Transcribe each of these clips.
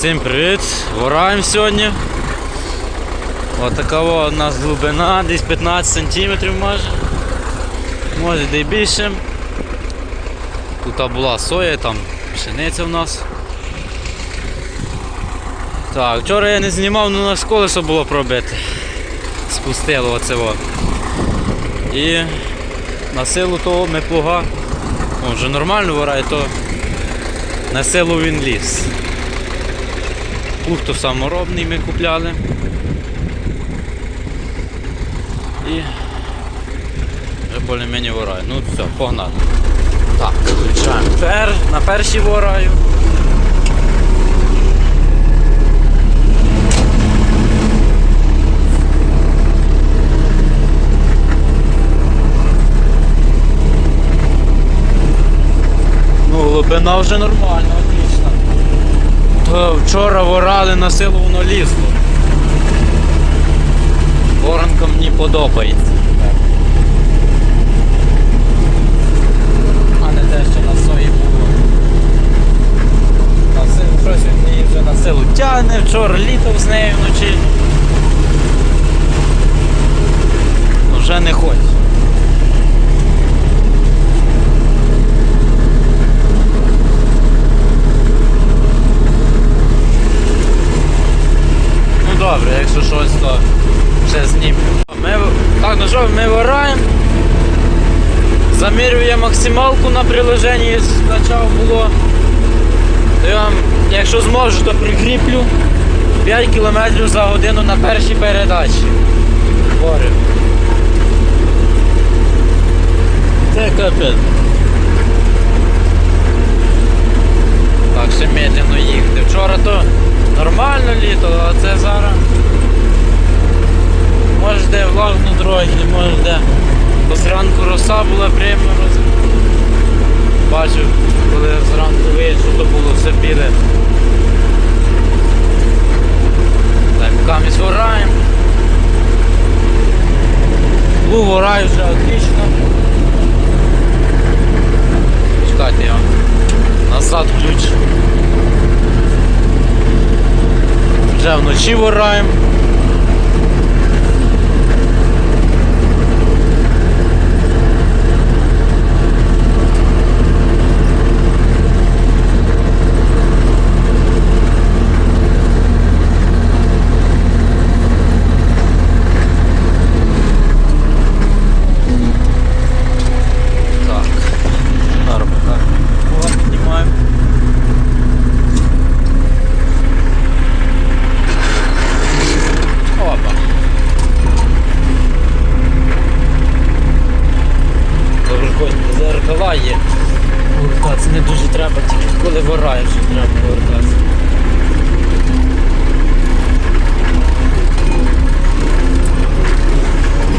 Всім привіт! Вораємо сьогодні. Отака у нас глибина, десь 15 сантиметрів може. Може де й більше. Тут була соя, там пшениця в нас. Так, вчора я не знімав, але у нас колесо було пробите. Спустило оце. О. І на силу того ми плуга. О, вже нормально ворає, то на силу він ліз. Плуг то саморобний ми купляли. І вже більш-менш вораю. Ну все, погнали. Так, включаємо пер, на першій вораю. Ну, глибина вже нормальна, вчора ворали на силу воно лізло. Воронка мені подобається. А не те, що на сої було. На силу, щось він її вже на силу тягне, вчора літав з нею вночі. Вже не хоче. Ну добре, якщо щось, то ще знімемо. Ми, ми вираємо. Замірює максималку на приложенні, спочатку було. Я якщо зможу, то прикріплю 5 км за годину на першій передачі. Говорю. Це капець. Так, ще медленно їхати. Вчора то нормально літо, а це зараз. Може де влажно трохи, може де. Бо зранку роса була примороз. Бачив, коли зранку вийшов, то було все біле. Так, камінь вораємо. Лу вораю вже отлично. Чекайте вам назад ключ. Вже вночі вораємо. Так. Гарно, так. О, піднімаємо. Опа. Добре, хоч є. Повертатися не дуже треба, тільки коли вораєш, що треба повертатися.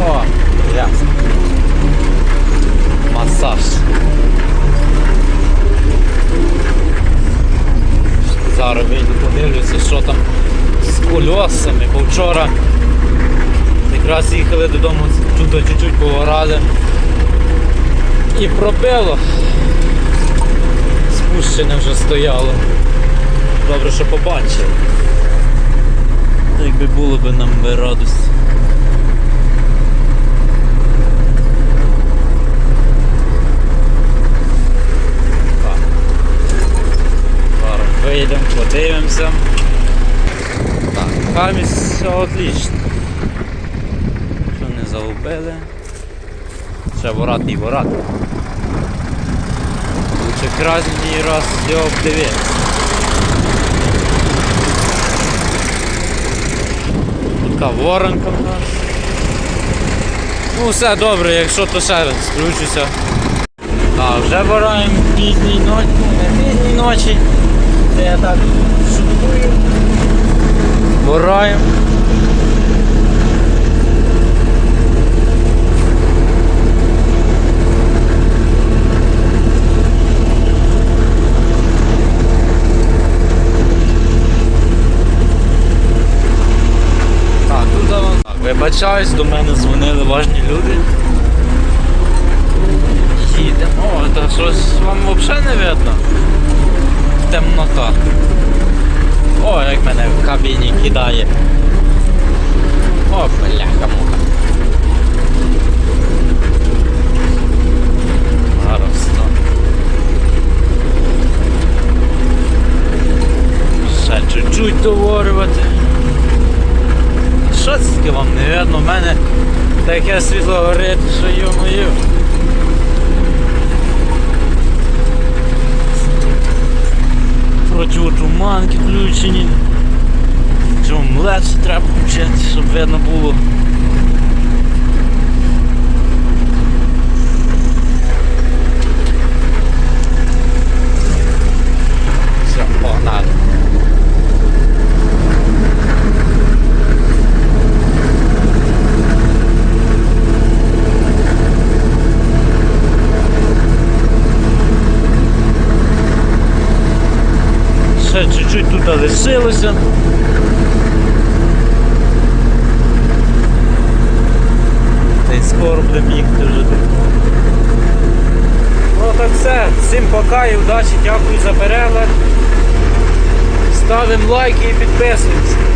О, ясно. Масаж. Зараз вийду подивлюся, що там з кольосами, бо вчора якраз їхали додому, чудо чуть-чуть поворали і пробило. Спущене вже стояло. Добре, що побачили. Якби було би нам би радості. Вийдемо, подивимося. Так, камість все отлично. Що не загубили. Ще ворот і ворот. Лучше крайній раз його обдивитися. Така воронка в нас. Ну все добре, якщо то ще раз. А, вже вораємо пізній ночі, не пізній ночі. Це я так шуткую. Вораємо. Так, тут вам. Так, вибачаюсь, до мене дзвонили важні люди. Їдемо. О, та щось вам взагалі не видно. Темнота. О, як мене в кабіні кидає. О, бляха муха. Зараз, ну. Ще чуть-чуть доворювати. Таке вам не видно? У мене таке світло горить, що йо-моє. Противотуманки включені. Чому лед треба включити, щоб видно було. Все, погнали. Ще чуть-чуть лишилося. Та й скоро будемо їхати вже. Ну так все. Всім пока і удачі, дякую за перегляд. Ставимо лайки і підписуємося.